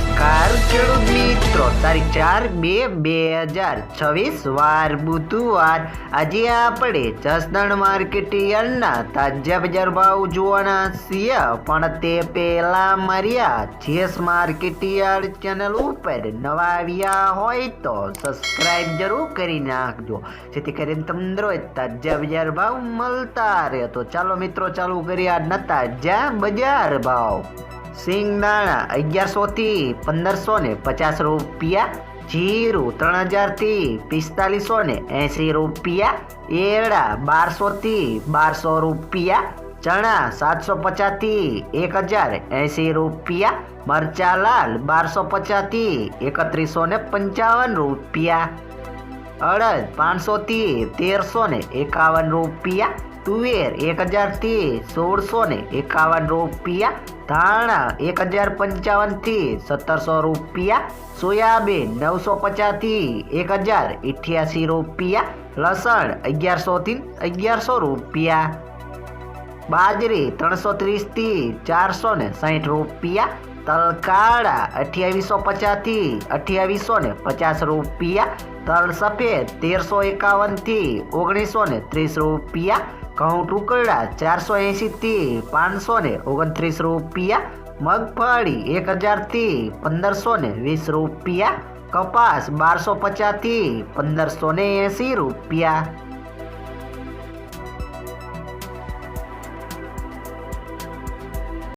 નમસ્કાર મિત્રો, તારીખ ચાર બે બે હજાર છવ્વીસ, વાર બુધવાર. આજે આપણે જસદણ માર્કેટ યાર્ડના તાજા બજાર ભાવ જોવાના છીએ, પણ તે પહેલાં માર્યા, જેસ માર્કેટ યાર્ડ ચેનલ ઉપર નવા આવ્યા હોય તો સબસ્ક્રાઇબ જરૂર કરી નાખજો, જેથી કરીને તમને રોજ તાજા બજાર ભાવ મળતા રહે. તો ચાલો મિત્રો, ચાલુ કરીએ આજના તાજા બજાર ભાવ. સિંગદાણા અગિયારસો થી પંદરસો ને પચાસ રૂપિયા, જીરું ત્રણ હજારથી પિસ્તાલીસો ને એંસી રૂપિયા, એરડા બારસો થી બારસો રૂપિયા, ચણા સાતસો પચાસથી એક હજાર એંસી રૂપિયા, મરચા લાલ બારસો પચાસથી એકત્રીસો ને પંચાવન રૂપિયા, અડદ પાંચસો થી તેરસો ને એકાવન રૂપિયા તુવેર એક હજારથી સોળસો ને એકાવન રૂપિયા, ધાણા એક હજાર પંચાવનથી સત્તરસો રૂપિયા, સોયાબીન નવસો પચાસથી એક હજાર અઠ્યાસી રૂપિયા, લસણ અગિયારસોથી અગિયારસો રૂપિયા, બાજરી ત્રણસો ત્રીસથી ચારસો ને સાઠ રૂપિયા તલકાળા અઠ્યાવીસો પચાસથી અઠ્યાવીસો ને પચાસ રૂપિયા, તલ સફેદ તેરસો એકાવનથી ઓગણીસો ને ત્રીસ રૂપિયા, ઘઉં ટુકડા ચારસો એંશીથી પાંચસો ને ઓગણત્રીસ રૂપિયા, મગફળી એક હજારથી પંદરસો ને વીસ રૂપિયા, કપાસ બારસો પચાસથી પંદરસો ને એંશી રૂપિયા.